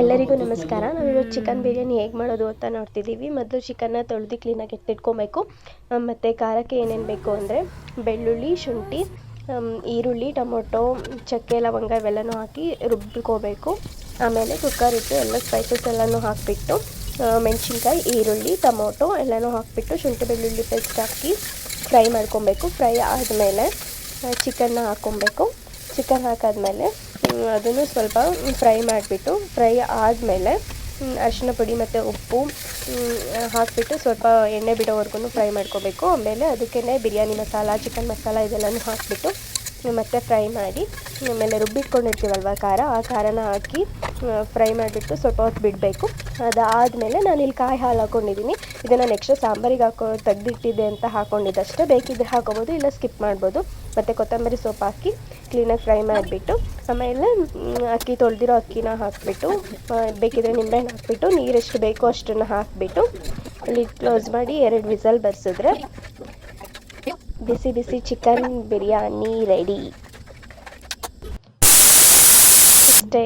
ಎಲ್ಲರಿಗೂ ನಮಸ್ಕಾರ. ನಾವಿವತ್ತು ಚಿಕನ್ ಬಿರಿಯಾನಿ ಹೇಗೆ ಮಾಡೋದು ಅಂತ ನೋಡ್ತಿದ್ದೀವಿ. ಮೊದಲು ಚಿಕನ್ನ ತೊಳೆದು ಕ್ಲೀನಾಗಿ ಎತ್ತಿಟ್ಕೊಬೇಕು. ಮತ್ತು ಖಾರಕ್ಕೆ ಏನೇನು ಬೇಕು ಅಂದರೆ ಬೆಳ್ಳುಳ್ಳಿ, ಶುಂಠಿ ಈರುಳ್ಳಿ, ಟೊಮೊಟೊ, ಚಕ್ಕೆ, ಲವಂಗ ಇವೆಲ್ಲನೂ ಹಾಕಿ ರುಬ್ಬಿಕೋಬೇಕು ಆಮೇಲೆ ಕುಕ್ಕರ್ ಇಟ್ಟು ಎಲ್ಲ ಸ್ಪೈಸಸ್ ಎಲ್ಲನೂ ಹಾಕಿಬಿಟ್ಟು ಮೆಣಸಿನ್ಕಾಯಿ, ಈರುಳ್ಳಿ, ಟೊಮೊಟೊ ಎಲ್ಲನೂ ಹಾಕಿಬಿಟ್ಟು ಶುಂಠಿ, ಬೆಳ್ಳುಳ್ಳಿ ಪೇಸ್ಟ್ ಹಾಕಿ ಫ್ರೈ ಮಾಡ್ಕೊಬೇಕು. ಫ್ರೈ ಆದಮೇಲೆ ಚಿಕನ್ನ ಹಾಕ್ಕೊಬೇಕು. ಚಿಕನ್ ಹಾಕಾದ್ಮೇಲೆ ಅದನ್ನು ಸ್ವಲ್ಪ ಫ್ರೈ ಮಾಡಿಬಿಟ್ಟು, ಫ್ರೈ ಆದಮೇಲೆ ಅರಿಶಿನ ಪುಡಿ ಮತ್ತು ಉಪ್ಪು ಹಾಕಿಬಿಟ್ಟು ಸ್ವಲ್ಪ ಎಣ್ಣೆ ಬಿಡೋವರೆಗೂ ಫ್ರೈ ಮಾಡ್ಕೋಬೇಕು. ಆಮೇಲೆ ಅದಕ್ಕೇ ಬಿರಿಯಾನಿ ಮಸಾಲ, ಚಿಕನ್ ಮಸಾಲ ಇದೆಲ್ಲನೂ ಹಾಕಿಬಿಟ್ಟು ಮತ್ತೆ ಫ್ರೈ ಮಾಡಿ ಆಮೇಲೆ ರುಬ್ಬಿಟ್ಕೊಂಡಿರ್ತೀವಲ್ವ ಖಾರ, ಆ ಖಾರನ ಹಾಕಿ ಫ್ರೈ ಮಾಡಿಬಿಟ್ಟು ಸ್ವಲ್ಪ ಹೊತ್ತು ಬಿಡಬೇಕು. ಅದಾದಮೇಲೆ ನಾನು ಇಲ್ಲಿ ಕಾಯಿ ಹಾಲು ಹಾಕ್ಕೊಂಡಿದ್ದೀನಿ ಇದನ್ನು ನೆಕ್ಸ್ಟ್ ಸಾಂಬಾರಿಗೆ ಹಾಕೋ, ತೆಗ್ದಿಟ್ಟಿದೆ ಅಂತ ಹಾಕ್ಕೊಂಡಿದ್ದಷ್ಟೇ ಬೇಕಿದ್ರೆ ಹಾಕೋಬೋದು, ಇಲ್ಲ ಸ್ಕಿಪ್ ಮಾಡ್ಬೋದು. ಮತ್ತು ಕೊತ್ತಂಬರಿ ಸೊಪ್ಪು ಹಾಕಿ ಕ್ಲೀನಾಗಿ ಫ್ರೈ ಮಾಡಿಬಿಟ್ಟು, ಆಮೇಲೆ ಅಕ್ಕಿ ತೊಳೆದಿರೋ ಅಕ್ಕಿನ ಹಾಕಿಬಿಟ್ಟು ಬೇಕಿದ್ರೆ ನಿಂಬೆಹಣ್ಣು ಹಾಕಿಬಿಟ್ಟು ನೀರು ಎಷ್ಟು ಬೇಕೋ ಅಷ್ಟನ್ನು ಹಾಕಿಬಿಟ್ಟು ಲಿಡ್ ಕ್ಲೋಸ್ ಮಾಡಿ ಎರಡು ವಿಸಲ್ ಬರ್ಸಿದ್ರೆ ಬಿಸಿ ಬಿಸಿ ಚಿಕನ್ ಬಿರಿಯಾನಿ ರೆಡಿ ಅಷ್ಟೇ